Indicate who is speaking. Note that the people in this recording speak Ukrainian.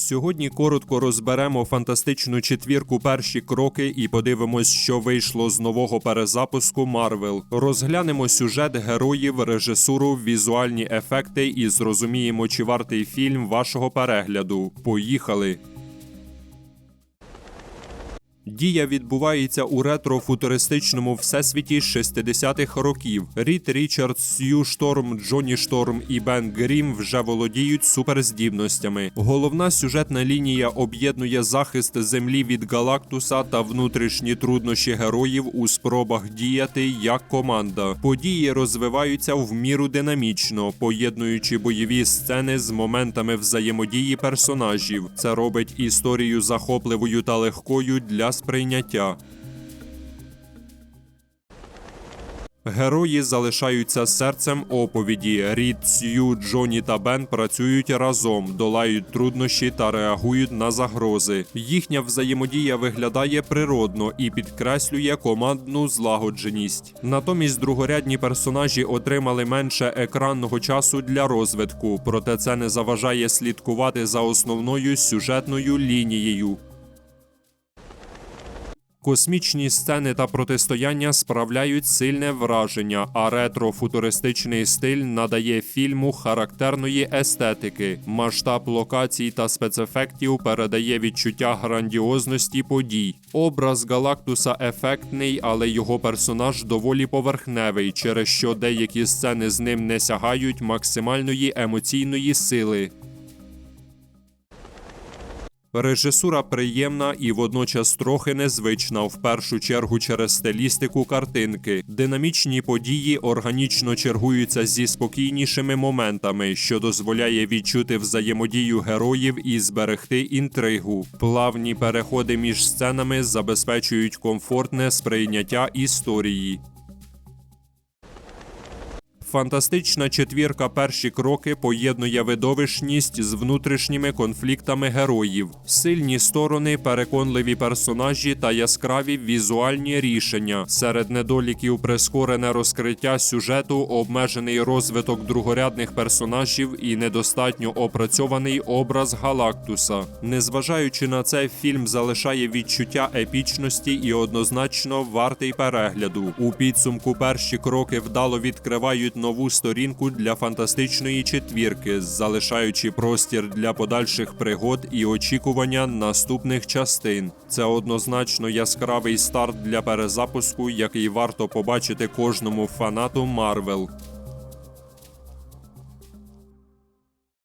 Speaker 1: Сьогодні коротко розберемо фантастичну четвірку перші кроки і подивимось, що вийшло з нового перезапуску Марвел. Розглянемо сюжет героїв, режисуру, візуальні ефекти і зрозуміємо, чи вартий фільм вашого перегляду. Поїхали! Дія відбувається у ретро-футуристичному всесвіті 60-х років. Рід Річард, Сью Шторм, Джонні Шторм і Бен Грім вже володіють суперздібностями. Головна сюжетна лінія об'єднує захист землі від Галактуса та внутрішні труднощі героїв у спробах діяти як команда. Події розвиваються в міру динамічно, поєднуючи бойові сцени з моментами взаємодії персонажів. Це робить історію захопливою та легкою для сприйняття. Герої залишаються серцем оповіді. Рід, Сью, Джоні та Бен працюють разом, долають труднощі та реагують на загрози. Їхня взаємодія виглядає природно і підкреслює командну злагодженість. Натомість другорядні персонажі отримали менше екранного часу для розвитку, проте це не заважає слідкувати за основною сюжетною лінією. Космічні сцени та протистояння справляють сильне враження, а ретро-футуристичний стиль надає фільму характерної естетики. Масштаб локацій та спецефектів передає відчуття грандіозності подій. Образ Галактуса ефектний, але його персонаж доволі поверхневий, через що деякі сцени з ним не сягають максимальної емоційної сили. Режисура приємна і водночас трохи незвична, в першу чергу через стилістику картинки. Динамічні події органічно чергуються зі спокійнішими моментами, що дозволяє відчути взаємодію героїв і зберегти інтригу. Плавні переходи між сценами забезпечують комфортне сприйняття історії. Фантастична четвірка перші кроки поєднує видовищність з внутрішніми конфліктами героїв, сильні сторони, переконливі персонажі та яскраві візуальні рішення. Серед недоліків прискорене розкриття сюжету, обмежений розвиток другорядних персонажів і недостатньо опрацьований образ Галактуса. Незважаючи на це, фільм залишає відчуття епічності і однозначно вартий перегляду. У підсумку перші кроки вдало відкривають нову сторінку для фантастичної четвірки, залишаючи простір для подальших пригод і очікування наступних частин. Це однозначно яскравий старт для перезапуску, який варто побачити кожному фанату Марвел.